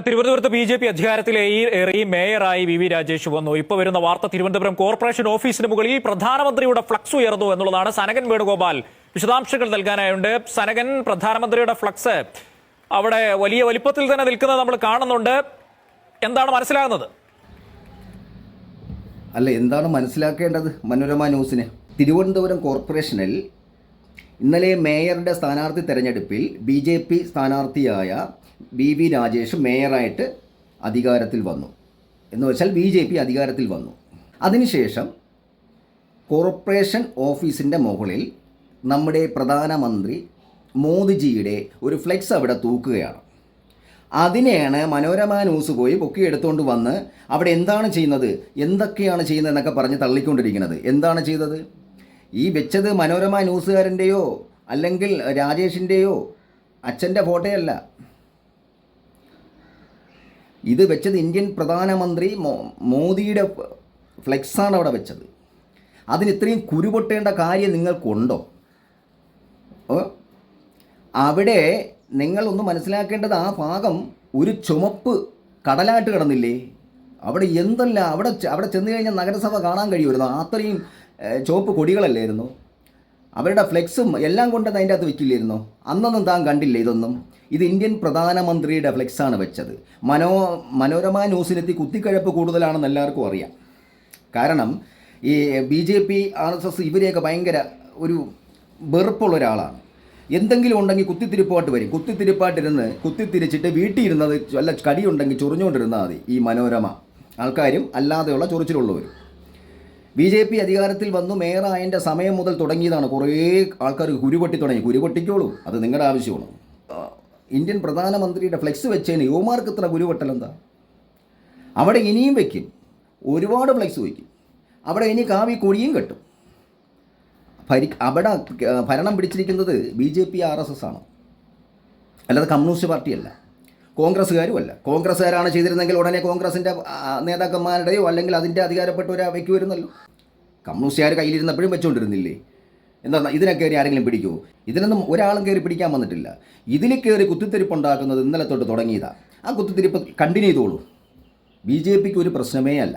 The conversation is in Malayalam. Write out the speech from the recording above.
തിരുവനന്തപുരത്ത് ബി ജെ പി അധികാരത്തിലേറി മേയറായി വി വി രാജേഷ് വന്നു. ഇപ്പോൾ വരുന്ന വാർത്ത തിരുവനന്തപുരം കോർപ്പറേഷൻ ഓഫീസിന് മുകളിൽ പ്രധാനമന്ത്രിയുടെ ഫ്ലക്സ് ഉയർന്നു എന്നുള്ളതാണ് സനകൻ വേണുഗോപാൽ. വിശദാംശങ്ങൾ നൽകാനായുണ്ട്. സനകൻ പ്രധാനമന്ത്രിയുടെ ഫ്ലക്സ് അവിടെ വലിയ വലിപ്പത്തിൽ തന്നെ നിൽക്കുന്നത് നമ്മൾ കാണുന്നുണ്ട്. എന്താണ് മനസ്സിലാകുന്നത്? അല്ല എന്താണ് മനസ്സിലാക്കേണ്ടത് മനോരമ ന്യൂസിന്? തിരുവനന്തപുരം കോർപ്പറേഷനിൽ ഇന്നലെ മേയറുടെ സ്ഥാനാർത്ഥി തെരഞ്ഞെടുപ്പിൽ ബി ജെ പി സ്ഥാനാർത്ഥിയായ ബി വി രാജേഷ് മേയറായിട്ട് അധികാരത്തിൽ വന്നു. എന്ന് വെച്ചാൽ ബി ജെ പി അധികാരത്തിൽ വന്നു. അതിനുശേഷം കോർപ്പറേഷൻ ഓഫീസിന്റെ മുകളിൽ നമ്മുടെ പ്രധാനമന്ത്രി മോദിജിയുടെ ഒരു ഫ്ലെക്സ് അവിടെ തൂക്കുകയാണ്. അതിനെയാണ് മനോരമ ന്യൂസ് പോയി പൊക്കി എടുത്തുകൊണ്ട് വന്ന് അവിടെ എന്താണ് ചെയ്യുന്നത്? എന്തൊക്കെയാണ് ചെയ്യുന്നത് എന്നൊക്കെ പറഞ്ഞ് തള്ളിക്കൊണ്ടിരിക്കുന്നത്. എന്താണ് ചെയ്തത്? ഈ വെച്ചത് മനോരമ ന്യൂസുകാരന്റെയോ അല്ലെങ്കിൽ രാജേഷിന്റെയോ? അച്ഛന്റെ ഫോട്ടോയല്ല. ഇത് വെച്ചത് ഇന്ത്യൻ പ്രധാനമന്ത്രി മോദിയുടെ ഫ്ലെക്സാണ് അവിടെ വെച്ചത്. അതിന് ഇത്രയും കുരുപൊട്ടേണ്ട കാര്യം നിങ്ങൾക്കുണ്ടോ? അവിടെ നിങ്ങളൊന്ന് മനസ്സിലാക്കേണ്ടത് ആ ഭാഗം ഒരു ചുമപ്പ് കടലായിട്ട് കിടന്നില്ലേ? അവിടെ എന്തല്ല അവിടെ അവിടെ ചെന്ന് കഴിഞ്ഞാൽ നഗരസഭ കാണാൻ കഴിയുമായിരുന്നു. അത്രയും ചുവപ്പ് കൊടികളല്ലായിരുന്നു. അവരുടെ ഫ്ലെക്സും എല്ലാം കൊണ്ട് അതിന്റെ അകത്ത് വയ്ക്കില്ലായിരുന്നോ അന്നൊന്നും താൻ കണ്ടില്ല ഇതൊന്നും. ഇത് ഇന്ത്യൻ പ്രധാനമന്ത്രിയുടെ ഫ്ലെക്സാണ് വെച്ചത്. മനോ മനോരമ ന്യൂസിനെത്തി കുത്തിക്കഴപ്പ് കൂടുതലാണെന്ന് എല്ലാവർക്കും അറിയാം. കാരണം ഈ B J P R S S ഇവരെയൊക്കെ ഭയങ്കര ഒരു വെറുപ്പുള്ള ഒരാളാണ്. എന്തെങ്കിലും ഉണ്ടെങ്കിൽ കുത്തിത്തിരിപ്പാട്ട് വരും. കുത്തിത്തിരിപ്പാട്ടിരുന്ന് കുത്തിത്തിരിച്ചിട്ട് വീട്ടിൽ ഇരുന്നത് വല്ല കടിയുണ്ടെങ്കിൽ ചൊറിഞ്ഞുകൊണ്ടിരുന്നാൽ മതി ഈ മനോരമ. ആൾക്കാരും അല്ലാതെയുള്ള ചൊറിച്ചിലുള്ളവരും. ബി ജെ പി അധികാരത്തിൽ വന്നു മേയറായതിന്റെ സമയം മുതൽ തുടങ്ങിയതാണ്. കുറേ ആൾക്കാർ കുരുപൊട്ടി തുടങ്ങി. കുരുപൊട്ടിക്കോളൂ. അത് നിങ്ങളുടെ ആവശ്യമാണ്. ഇന്ത്യൻ പ്രധാനമന്ത്രിയുടെ ഫ്ലെക്സ് വെച്ചതിന് യുവമാർക്ക് ഇത്ര കുരുപൊട്ടൽ എന്താ? അവിടെ ഇനിയും വയ്ക്കും ഒരുപാട് ഫ്ലെക്സ് വയ്ക്കും അവിടെ ഇനി കാവി കൊടിയും കെട്ടും. ഭരി അവിടെ ഭരണം പിടിച്ചിരിക്കുന്നത് B J P R S S ആണ്. അല്ലാതെ കമ്മ്യൂണിസ്റ്റ് പാർട്ടിയല്ല. കോൺഗ്രസ്സുകാരും അല്ല കോൺഗ്രസ്സുകാരാണ് ചെയ്തിരുന്നെങ്കിൽ ഉടനെ കോൺഗ്രസിന്റെ നേതാക്കന്മാരുടെയോ അല്ലെങ്കിൽ അതിന്റെ അധികാരപ്പെട്ടവരെ വയ്ക്കുമായിരുന്നല്ലോ കമ്മ്യൂണിസ്റ്റുകാർ കയ്യിലിരുന്നപ്പോഴും വെച്ചുകൊണ്ടിരുന്നില്ലേ എന്താ ഇതിനെ കയറി ആരെങ്കിലും പിടിക്കുമോ ഇതിനൊന്നും ഒരാളും കയറി പിടിക്കാൻ വന്നിട്ടില്ല. ഇതിൽ കയറി കുത്തിത്തിരിപ്പുണ്ടാക്കുന്നത് ഇന്നലെ തൊട്ട് തുടങ്ങിയതാണ് ആ കുത്തിത്തിരിപ്പ് കണ്ടിന്യൂ ചെയ്തോളൂ. ബി ജെ പിക്ക് ഒരു പ്രശ്നമേ അല്ല.